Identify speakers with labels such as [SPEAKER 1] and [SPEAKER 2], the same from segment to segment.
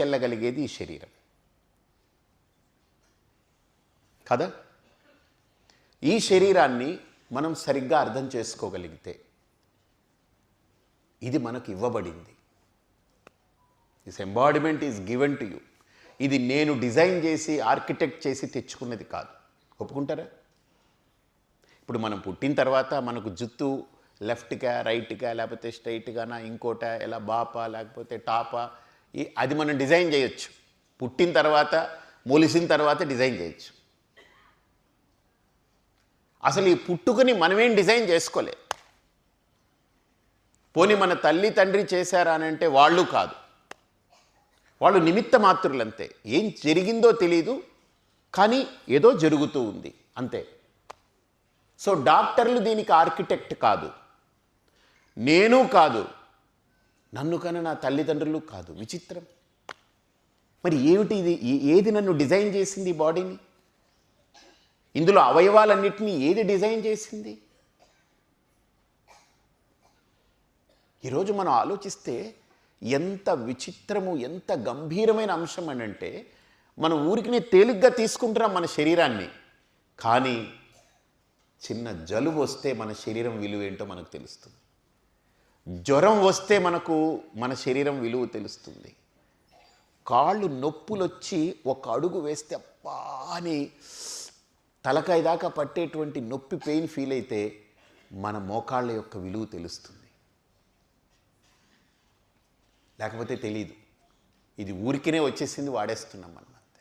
[SPEAKER 1] తీసుకెళ్ళగలిగేది ఈ శరీరం. కదా? ఈ శరీరాన్ని మనం సరిగ్గా అర్థం చేసుకోగలిగితే ఇది మనకు ఇవ్వబడింది. This embodiment is given to you ఇది నేను డిజైన్ చేసి ఆర్కిటెక్ట్ చేసి తెచ్చుకున్నది కాదు. ఒప్పుకుంటారా? ఇప్పుడు మనం పుట్టిన తర్వాత మనకు జుత్తు లెఫ్ట్గా రైట్గా లేకపోతే స్ట్రైట్గానా ఇంకోట ఎలా బాపా లేకపోతే టాపా ఈ అది మనం డిజైన్ చేయొచ్చు. పుట్టిన తర్వాత మొలిసిన తర్వాత డిజైన్ చేయొచ్చు. అసలు ఈ పుట్టుకుని మనమేం డిజైన్ చేసుకోలే. పోని మన తల్లి తండ్రి చేశారా అని అంటే వాళ్ళు కాదు. వాళ్ళు నిమిత్త మాత్రులంతే ఏం జరిగిందో తెలీదు కానీ ఏదో జరుగుతూ ఉంది. అంతే. సో డాక్టర్లు దీనికి ఆర్కిటెక్ట్ కాదు. నేను కాదు. నన్ను కన్నా నా తల్లిదండ్రులు కాదు విచిత్రం. మరి ఏమిటి ఇది? ఏది నన్ను డిజైన్ చేసింది బాడీని? ఇందులో అవయవాలన్నింటినీ ఏది డిజైన్ చేసింది? ఈరోజు మనం ఆలోచిస్తే ఎంత విచిత్రము ఎంత గంభీరమైన అంశం అని అంటే మనం ఊరికినే తేలిగ్గా తీసుకుంటున్నాం మన శరీరాన్ని. కానీ చిన్న జలుబు వస్తే మన శరీరం విలువేంటో మనకు తెలుస్తుంది. జ్వరం వస్తే మనకు మన శరీరం విలువ తెలుస్తుంది. కాళ్ళు నొప్పులు వచ్చి ఒక అడుగు వేస్తే అబ్బా అని తలకాయ దాకా పట్టేటువంటి నొప్పి పెయిన్ ఫీల్ అయితే మన మోకాళ్ళ యొక్క విలువ తెలుస్తుంది. లేకపోతే తెలియదు ఇది ఊరికినే వచ్చేసింది వాడేస్తున్నాం మనం అంతే.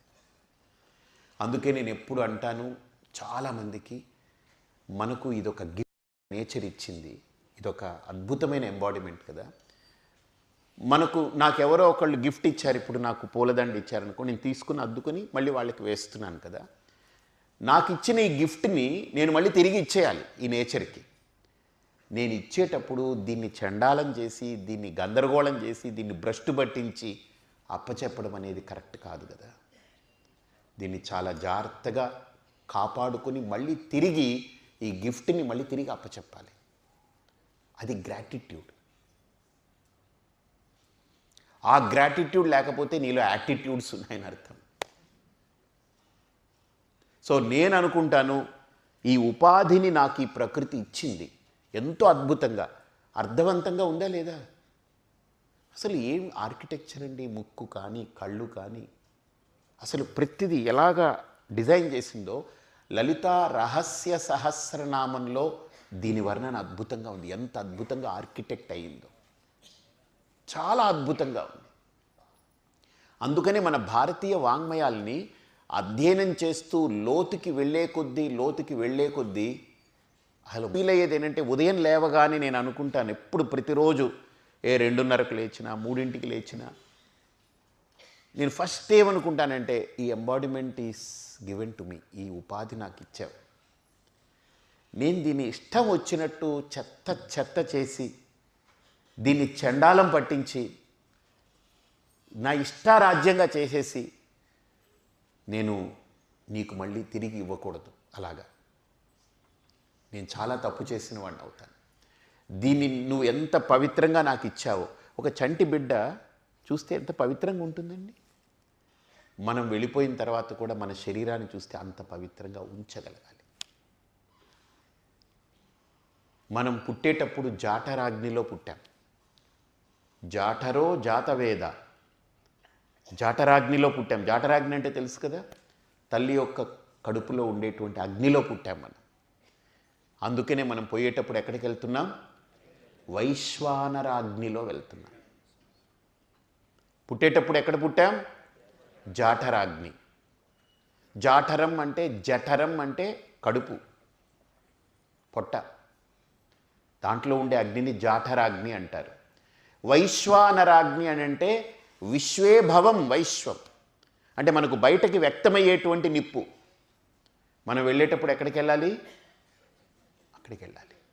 [SPEAKER 1] అందుకే నేను ఎప్పుడు అంటాను చాలామందికి మనకు ఇదొక గిఫ్ట్ నేచర్ ఇచ్చింది. ఇదొక అద్భుతమైన ఎంబాడిమెంట్ కదా. మనకు నాకెవరో ఒకళ్ళు గిఫ్ట్ ఇచ్చారు ఇప్పుడు నాకు పూలదండ ఇచ్చారనుకో నేను తీసుకుని అద్దుకొని మళ్ళీ వాళ్ళకి వేస్తున్నాను కదా. నాకు ఇచ్చిన ఈ గిఫ్ట్ని నేను మళ్ళీ తిరిగి ఇచ్చేయాలి ఈ నేచర్కి నేను ఇచ్చేటప్పుడు దీన్ని చండాలం చేసి దీన్ని గందరగోళం చేసి దీన్ని భ్రష్టు పట్టించి అప్పచెప్పడం అనేది కరెక్ట్ కాదు కదా. దీన్ని చాలా జాగ్రత్తగా కాపాడుకొని మళ్ళీ తిరిగి ఈ గిఫ్ట్ని మళ్ళీ తిరిగి అప్పచెప్పాలి. అది గ్రాటిట్యూడ్. ఆ గ్రాటిట్యూడ్ లేకపోతే నీలో యాటిట్యూడ్స్ ఉన్నాయని అర్థం. సో నేను అనుకుంటాను ఈ ఉపాధిని నాకు ఈ ప్రకృతి ఇచ్చింది. ఎంతో అద్భుతంగా. అర్థవంతంగా ఉందా లేదా? అసలు ఏం ఆర్కిటెక్చర్ అండి? ముక్కు కానీ కళ్ళు కానీ? అసలు ప్రతిదీ ఎలాగా డిజైన్ చేసిందో లలిత రహస్య సహస్రనామంలో దీని వర్ణన అద్భుతంగా ఉంది. ఎంత అద్భుతంగా ఆర్కిటెక్ట్ అయ్యిందో చాలా అద్భుతంగా ఉంది. అందుకనే మన భారతీయ వాంగ్మయాల్ని అధ్యయనం చేస్తూ లోతుకి వెళ్ళే కొద్దీ లోతుకి వెళ్ళే కొద్దీ అసలు వీలయ్యేది అయ్యేది ఏంటంటే ఉదయం లేవగానే నేను అనుకుంటాను ఎప్పుడు ప్రతిరోజు ఏ రెండున్నరకు లేచినా మూడింటికి లేచినా. నేను ఫస్ట్ ఏమనుకుంటానంటే ఈ embodiment is given to me ఈ ఉపాధి నాకు ఇచ్చావు. నేను దీన్ని ఇష్టం వచ్చినట్టు చెత్త చెత్త చేసి దీన్ని చండాలం పట్టించి నా ఇష్టారాజ్యంగా చేసేసి నేను నీకు మళ్ళీ తిరిగి ఇవ్వకూడదు. అలాగా. నేను చాలా తప్పు చేసిన వాడిని అవుతాను. దీన్ని నువ్వు ఎంత పవిత్రంగా నాకు ఇచ్చావో. ఒక చంటి బిడ్డ చూస్తే ఎంత పవిత్రంగా ఉంటుందండి. మనం వెళ్ళిపోయిన తర్వాత కూడా మన శరీరాన్ని చూస్తే అంత పవిత్రంగా ఉంచగలగాలి. మనం పుట్టేటప్పుడు జాఠరాగ్నిలో పుట్టాం. జాఠరో జాతవేద. జాఠరాగ్నిలో పుట్టాం. జాఠరాగ్ని అంటే తెలుసు కదా? తల్లి యొక్క కడుపులో ఉండేటువంటి అగ్నిలో పుట్టాం మనం. అందుకనే మనం పోయేటప్పుడు ఎక్కడికి వెళ్తున్నాం? వైశ్వానరాగ్నిలో వెళ్తున్నాం. పుట్టేటప్పుడు ఎక్కడ పుట్టాం? జాఠరాగ్ని జాఠరం అంటే జఠరం అంటే కడుపు పొట్ట. దాంట్లో ఉండే అగ్నిని జాఠరాగ్ని అంటారు. వైశ్వానరాగ్ని అని అంటే విశ్వేభవం వైశ్వం. అంటే మనకు బయటకి వ్యక్తమయ్యేటువంటి నిప్పు. మనం వెళ్ళేటప్పుడు ఎక్కడికి వెళ్ళాలి? అక్కడికి వెళ్ళాలి.